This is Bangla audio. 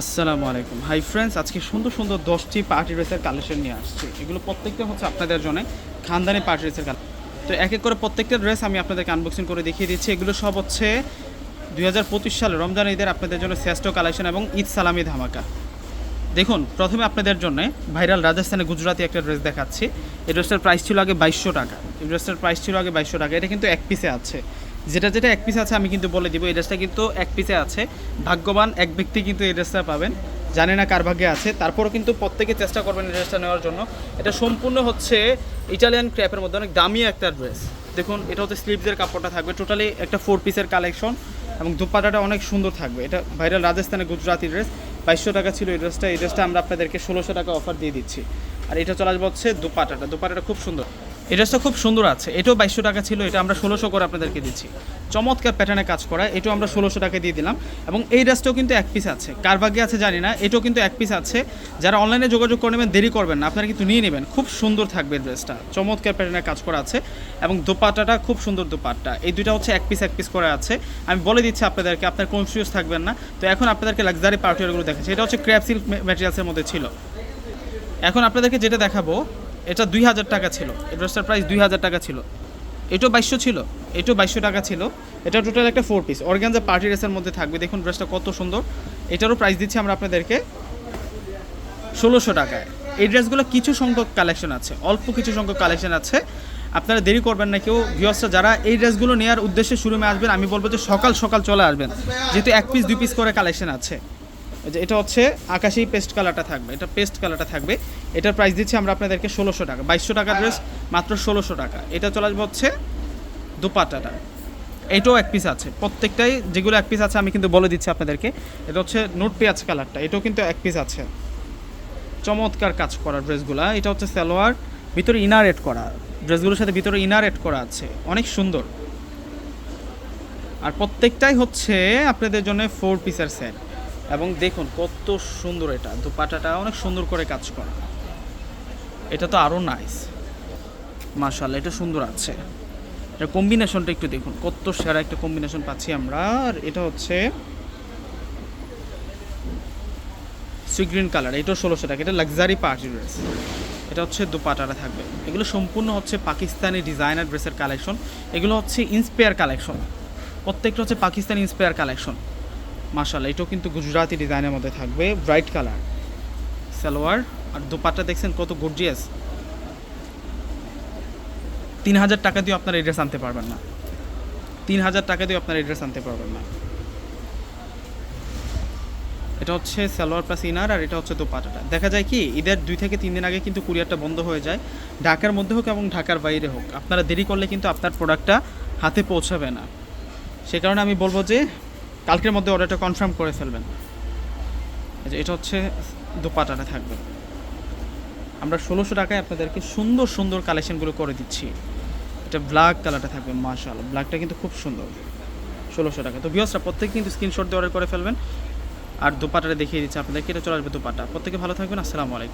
আসসালামু আলাইকুম। হাই ফ্রেন্ডস আজকে সুন্দর সুন্দর দশটি পার্টি ড্রেসের কালেকশন নিয়ে আসছি। এগুলো প্রত্যেকটা হচ্ছে আপনাদের জন্য খানদানি পার্টি ড্রেসের কালেকশন তো এক এক করে প্রত্যেকটা ড্রেস আমি আপনাদেরকে আনবক্সিং করে দেখিয়ে দিচ্ছি। এগুলো সব হচ্ছে দুই হাজার পঁচিশ সালে রমজান ঈদের আপনাদের জন্য শ্রেষ্ঠ কালেকশন এবং ঈদ সালামি ধামাকা। দেখুন, প্রথমে আপনাদের জন্য ভাইরাল রাজস্থানে গুজরাটি একটা ড্রেস দেখাচ্ছি। এই ড্রেসটার প্রাইস ছিল আগে বাইশশো টাকা। এই ড্রেসটার প্রাইস ছিল আগে বাইশশো টাকা। এটা কিন্তু এক পিসে আছে। যেটা যেটা এক পিসে আছে আমি কিন্তু বলে দিব, এই ড্রেসটা কিন্তু এক পিসে আছে। ভাগ্যবান এক ব্যক্তি কিন্তু এই ড্রেসটা পাবেন। জানে না কার ভাগ্যে আছে। তারপরও কিন্তু প্রত্যেকে চেষ্টা করবেন এই ড্রেসটা নেওয়ার জন্য। এটা সম্পূর্ণ হচ্ছে ইটালিয়ান ক্র্যাপের মধ্যে, অনেক দামি একটা ড্রেস দেখুন, এটা হচ্ছে স্লিভসের কাপড়টা থাকবে। টোটালি একটা ফোর পিসের কালেকশন এবং দুপাটাটা অনেক সুন্দর থাকবে। এটা ভাইরাল রাজস্থানে গুজরাটি ড্রেস বাইশশো টাকা ছিল এই ড্রেসটা এই ড্রেসটা আমরা আপনাদেরকে ষোলোশো টাকা অফার দিয়ে দিচ্ছি। আর এটা চলে আসবে হচ্ছে দুপাটাটা। দুপাটাটা খুব সুন্দর। এই ড্রেসটা খুব সুন্দর আছে। এটাও বাইশশো টাকা ছিল, এটা আমরা ষোলোশো করে আপনাদেরকে দিচ্ছি। চমৎকার প্যাটার্নে কাজ করা, এটাও আমরা ষোলোশো টাকা দিয়ে দিলাম। এবং এই ড্রেসটাও কিন্তু এক পিস আছে। কার ভাগ্যে আছে জানি না, এটাও কিন্তু এক পিস আছে। যারা অনলাইনে যোগাযোগ করে নেবেন, দেরি করবেন না, আপনারা কিন্তু নিয়ে নেবেন। খুব সুন্দর থাকবে ড্রেসটা চমৎকার প্যাটার্নে কাজ করা আছে। এবং দোপাট্টাটা খুব সুন্দর দোপাট্টা। এই দুইটা হচ্ছে এক পিস এক পিস করে আছে। আমি বলে দিচ্ছি আপনাদেরকে, আপনার কনফিউজ থাকবেন না। তো এখন আপনাদেরকে লাক্সারি পার্টিওয়ারগুলো দেখাচ্ছি। এটা হচ্ছে ক্র্যাপ সিল্ক ম্যাটেরিয়ালসের মধ্যে ছিল। এখন আপনাদেরকে যেটা দেখাবো এটা দুই হাজার টাকা ছিল। এই ড্রেসটার প্রাইস দুই হাজার টাকা ছিল। এটাও বাইশশো ছিল। এটাও বাইশশো টাকা ছিল। এটা টোটাল একটা ফোর পিস অর্গানজা পার্টি ড্রেসের মধ্যে থাকবে। দেখুন ড্রেসটা কত সুন্দর। এটারও প্রাইস দিচ্ছি আমরা আপনাদেরকে ষোলোশো টাকায়। এই ড্রেসগুলো কিছু সংখ্যক কালেকশন আছে। অল্প কিছু সংখ্যক কালেকশন আছে। আপনারা দেরি করবেন না কেউ। ভিউয়ার্সরা যারা এই ড্রেসগুলো নেওয়ার উদ্দেশ্যে শোরুমে আসবেন, আমি বলব যে সকাল সকাল চলে আসবেন। যেহেতু এক পিস দুই পিস করে কালেকশন আছে। যে এটা হচ্ছে আকাশি পেস্ট কালারটা থাকবে। এটা পেস্ট কালারটা থাকবে। এটার প্রাইস দিচ্ছি আমরা আপনাদেরকে ষোলোশো টাকা। বাইশশো টাকা ড্রেস মাত্র ষোলোশো টাকা। এটা চলে আসবে হচ্ছে দুপাটাটা এটাও এক পিস আছে। প্রত্যেকটাই যেগুলো এক পিস আছে, আমি কিন্তু বলে দিচ্ছি আপনাদেরকে। এটা হচ্ছে নোট পেঁয়াজ কালারটা এটাও কিন্তু এক পিস আছে। চমৎকার কাজ করা ড্রেসগুলো। এটা হচ্ছে সালোয়ার, ভিতরে ইনার এড করা। ড্রেসগুলোর সাথে ভিতরে ইনার এড করা আছে। অনেক সুন্দর। আর প্রত্যেকটাই হচ্ছে আপনাদের জন্য ফোর পিসের সেট এবং দেখুন কত সুন্দর এটা। দুপাটাটা অনেক সুন্দর করে কাজ করা। এটা তো আরও নাইস মাশাল্লাহ এটা সুন্দর আছে। এটা কম্বিনেশনটা একটু দেখুন, কত সেরা একটা কম্বিনেশন পাচ্ছি আমরা। আর এটা হচ্ছে সি গ্রিন কালার এটাও ষোলোশো টাকা। এটা লাক্সারি পার্টি ড্রেস এটা হচ্ছে দুপাটাটা থাকবে। এগুলো সম্পূর্ণ হচ্ছে পাকিস্তানি ডিজাইনার ড্রেসের কালেকশন এগুলো হচ্ছে ইন্সপায়ার কালেকশন প্রত্যেকটা হচ্ছে পাকিস্তানি ইন্সপায়ার কালেকশন মাশাল্লাহ এটাও কিন্তু গুজরাটি ডিজাইনের মধ্যে থাকবে ব্রাইট কালার সালোয়ার, আর দুপাট্টা দেখছেন কত গর্জিয়াস তিন হাজার টাকা দিয়ে আপনার এই ড্রেস আনতে পারবেন না। তিন হাজার টাকা দিয়ে আপনার এই ড্রেস আনতে পারবেন না। এটা হচ্ছে সালোয়ার প্লাস ইনার আর এটা হচ্ছে দোপাটাটা দেখা যায় কি, ঈদের দুই থেকে তিন দিন আগে কিন্তু কুরিয়ারটা বন্ধ হয়ে যায়। ঢাকার মধ্যে হোক এবং ঢাকার বাইরে হোক, আপনারা দেরি করলে কিন্তু আপনার প্রোডাক্টটা হাতে পৌঁছাবে না। সে কারণে আমি বলব যে কালকের মধ্যে অর্ডারটা কনফার্ম করে ফেলবেন। আচ্ছা এটা হচ্ছে দোপাটাটা থাকবে। আমরা ষোলোশো টাকায় আপনাদেরকে সুন্দর সুন্দর কালেকশনগুলো করে দিচ্ছি। এটা ব্ল্যাক কালারটা থাকবে মার্শাল ব্ল্যাকটা কিন্তু খুব সুন্দর। ষোলোশো টাকা। তো বিয়সরা প্রত্যেকে কিন্তু স্ক্রিনশট দিয়ে অর্ডার করে ফেলবেন। আর দোপাটাটা দেখিয়ে দিচ্ছি আপনাদেরকে। এটা চলে আসবে দোপাটা। প্রত্যেকে ভালো থাকবেন। আসসালামু আলাইকুম।